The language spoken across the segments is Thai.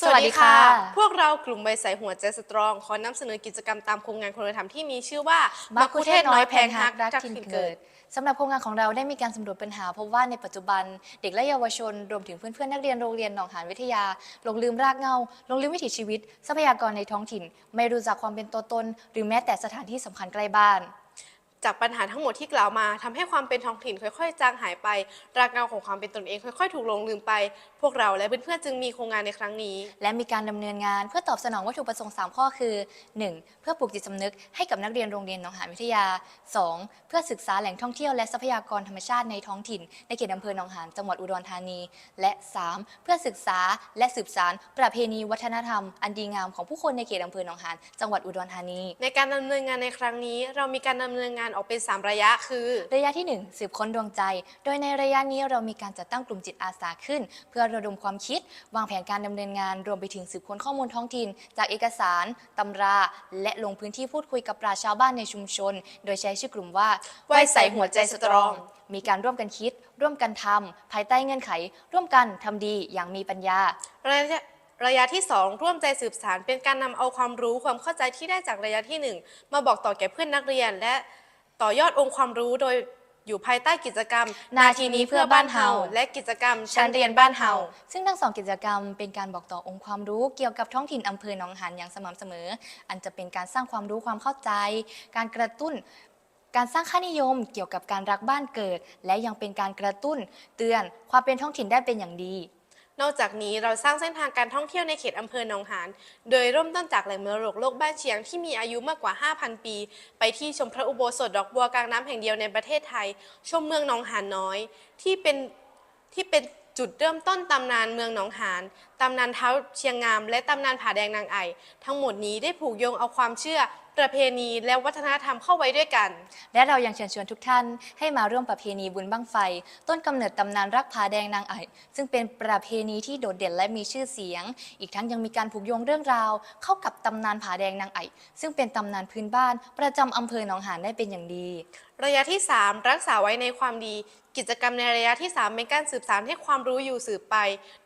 สวัสดีค่ะ พวกเรากลุ่มใบใสหัวใจสตรอง ขอนำเสนอกิจกรรมตามโครงงานคุณธรรมที่มีชื่อว่ามักคุเทศน้อยแพงฮักรักจากถิ่นถิ่นเกิเกิดดสำหรับโครงงานของเราได้มีการสำรวจปัญหาพบว่าในปัจจุบันเด็กและเยาวชน รวมถึงเพื่อนๆนักเรียนโรงเรียนหนองหานวิทยาหลงลืมรากเหง้าหลงลืมวิถีชีวิต ทรัพยากรในท้องถิ่น ไม่รู้จักความเป็นตัวตน หรือแม้แต่สถานที่สำคัญใกล้บ้าน จากปัญหาทั้งหมดที่กล่าวมาทำให้ความเป็นท้องถิ่นค่อยๆ จางหายไป รากเหง้าของความเป็นตนเองค่อยๆ ถูกลงลืมไป พวกเราและเพื่อนๆจึงมีโครงงานในครั้งนี้ และมีการดำเนินงานเพื่อตอบสนองวัตถุประสงค์ 3 ข้อคือ 1. เพื่อปลูกจิตสำนึกให้กับนักเรียนโรงเรียนหนองหานวิทยา 2. เพื่อศึกษาแหล่งท่องเที่ยวและทรัพยากรธรรมชาติในท้องถิ่น ในเขตอำเภอหนองหานจังหวัดอุดรธานี และ 3. เพื่อศึกษาและสืบสานประเพณีวัฒนธรรม อันดีงามของผู้คนในเขตอำเภอหนองหานจังหวัดอุดรธานี ในการดำเนินงานในครั้งนี้ เรามีการดำเนินงานออกเป็น 3 ระยะคือ ระยะที่ 1 สืบค้นดวงใจ โดยในระยะนี้เรามีการจัดตั้งกลุ่มจิตอาสาขึ้น เพื่อระดมความคิด วางแผนการดำเนินงาน รวมไปถึงสืบค้นข้อมูลท้องถิ่น จากเอกสารตำรา และลงพื้นที่พูดคุยกับปราชญ์ชาวบ้านในชุมชน โดยใช้ชื่อกลุ่มว่าไว้ใส่หัวใจสตรอง มีการร่วมกันคิด ร่วมกันทำภายใต้เงื่อนไข ร่วมกันทำดีอย่างมีปัญญา ระยะระยะที่ 2 ร่วมใจสืบสารเป็นการนำเอาความรู้ความเข้าใจที่ได้จากระยะทีหนึ่1 มาบอกต่อแก่เพื่อนนักเรียนและ ต่อยอดองค์ความรู้โดยอยู่ภายใต้กิจกรรม นาทีนี้เพื่อบ้านเฮาและกิจกรรมชั้นเรียนบ้านเฮาซึ่งทั้งสองกิจกรรมเป็นการบอกต่อองค์ความรู้เกี่ยวกับท้องถิ่นอำเภอหนองหานอย่างสม่ำเสมอ อันจะเป็นการสร้างความรู้ความเข้าใจ การกระตุ้นการสร้างค่านิยมเกี่ยวกับการรักบ้านเกิด และยังเป็นการกระตุ้น เตือนความเป็นท้องถิ่นได้เป็นอย่างดี นอกจากนี้เราสร้างเส้นทางการท่องเที่ยวในเขตอำเภอหนองหาน โดยเริ่มต้นจากแหล่งมรดกโลกบ้านเชียงที่มีอายุมากกว่า 5,000 ปี ไปที่ชมพระอุโบสถดอกบัวกลางน้ำแห่งเดียวในประเทศไทย ชมเมืองหนองหานน้อย ที่เป็นที่เป็นจุดเริ่มต้นตำนานเมืองหนองหาน ตำนานเท้าเชียงงาม และตำนานผาแดงนางไอ ทั้งหมดนี้ได้ผูกโยงเอาความเชื่อ ประเพณีและวัฒนธรรมเข้าไว้ด้วยกัน และเรายังเชิญชวนทุกท่านให้มาร่วมประเพณีบุญบั้งไฟ ต้นกำเนิดตำนานรักผาแดงนางไอซึ่งเป็นประเพณีที่โดดเด่นและมีชื่อเสียง อีกทั้งยังมีการผูกโยงเรื่องราว เข้ากับตำนานผาแดงนางไอซึ่งเป็นตำนานพื้นบ้าน ประจำอำเภอหนองหานได้เป็นอย่างดี ระยะที่ 3 รักษาไว้ในความดี กิจกรรมในระยะที่ 3 เป็นการสืบสานให้ความรู้อยู่สืบไป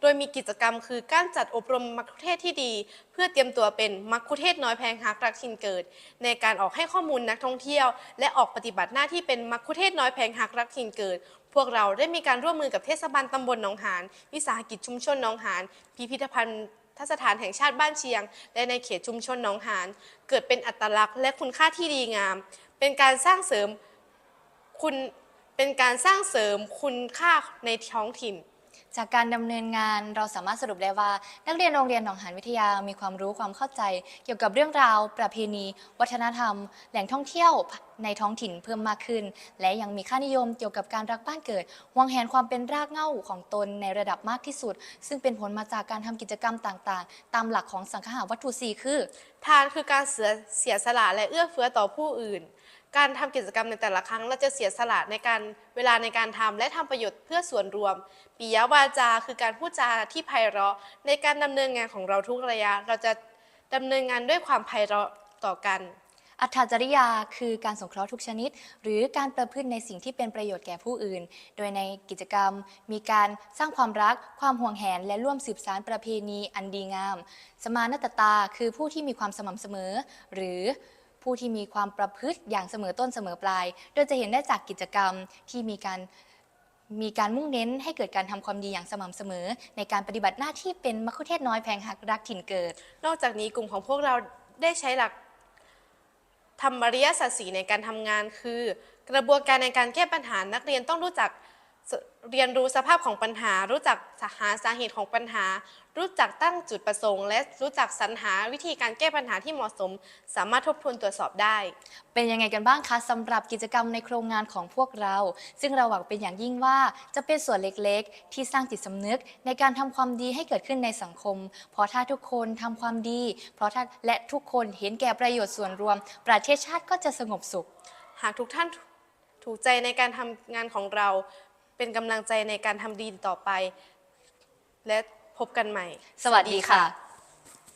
โดยมีกิจกรรมคือการจัดอบรมมัคคุเทศก์ที่ดี เพื่อเตรียมตัวเป็นมัคคุเทศก์น้อยแพงฮักรักถิ่นเกิดในการออกให้ข้อมูลนักท่องเที่ยว และออกปฏิบัติหน้าที่เป็นมัคคุเทศน้อยแพงฮักรักถิ่นเกิด พวกเราได้มีการร่วมมือกับเทศบาลตำบลหนองหาน วิสาหกิจชุมชนหนองหาน พิพิธภัณฑ์ทัสถานแห่งชาติบ้านเชียง และในเขตชุมชนหนองหาน เกิดเป็นอัตลักษณ์และคุณค่าที่ดีงาม เป็นการสร้างเสริมคุณเป็นการสร้างเสริมคุณค่าในท้องถิ่น จากการดำเนินงานเราสามารถสรุปได้ว่า นักเรียนโรงเรียนหนองหานวิทยามีความรู้ความเข้าใจ เกี่ยวกับเรื่องราว ประเพณี วัฒนธรรม แหล่งท่องเที่ยวในท้องถิ่นเพิ่มมากขึ้น และยังมีค่านิยมเกี่ยวกับการรักบ้านเกิดวางแหนความเป็นรากเหง้าของตนในระดับมากที่สุด ซึ่งเป็นผลมาจากการทำกิจกรรมต่างๆ ตามหลักของสังคหาวัตถุสี่คือ ทานคือการเสียสละและเอื้อเฟื้อต่อผู้อื่น การทำกิจกรรมในแต่ละครั้งเราจะเสียสละในการเวลาในการทำและทำประโยชน์เพื่อส่วนรวมปิยวาจาคือการพูดจาที่ไพเราะ ในการดำเนินงานของเราทุกระยะ เราจะดำเนินงานด้วยความไพเราะต่อกัน อัตถจริยาคือการสงเคราะห์ทุกชนิด หรือการประพฤติในสิ่งที่เป็นประโยชน์แก่ผู้อื่น โดยในกิจกรรม มีการสร้างความรัก ความห่วงแหน และร่วมสืบสานประเพณีอันดีงาม สมานตตาคือผู้ที่มีความสม่ำเสมอ หรือ ผู้ที่มีความประพฤติอย่างเสมอต้นเสมอปลาย โดยจะเห็นได้จากกิจกรรมที่มีการมีการมุ่งเน้นให้เกิดการทำความดีอย่างสม่ำเสมอ ในการปฏิบัติหน้าที่เป็นมคุเทศน้อยแพงหักรักถิ่นเกิด นอกจากนี้กลุ่มของพวกเราได้ใช้หลักธรรมริยสัตว์สีในการทำงาน คือ กระบวนการในการแก้ปัญหานักเรียนต้องรู้จัก เรียนรู้สภาพของปัญหา รู้จักหาสาเหตุของปัญหา รู้จักตั้งจุดประสงค์ และรู้จักสรรหาวิธีการแก้ปัญหาที่เหมาะสม สามารถทบทวนตรวจสอบได้ เป็นยังไงกันบ้างคะสำหรับกิจกรรมในโครงงานของพวกเรา ซึ่งเราหวังเป็นอย่างยิ่งว่าจะเป็นส่วนเล็กๆ ที่สร้างจิตสำนึก ในการทำความดีให้เกิดขึ้นในสังคม เพราะถ้าทุกคนทำความดี เพราะถ้าและทุกคนเห็นแก่ประโยชน์ส่วนรวม ประเทศชาติก็จะสงบสุข หากทุกท่านถูกใจในการทำงานของเรา เป็นกำลังใจในการทำดีต่อไป และพบกันใหม่ สวัสดีค่ะ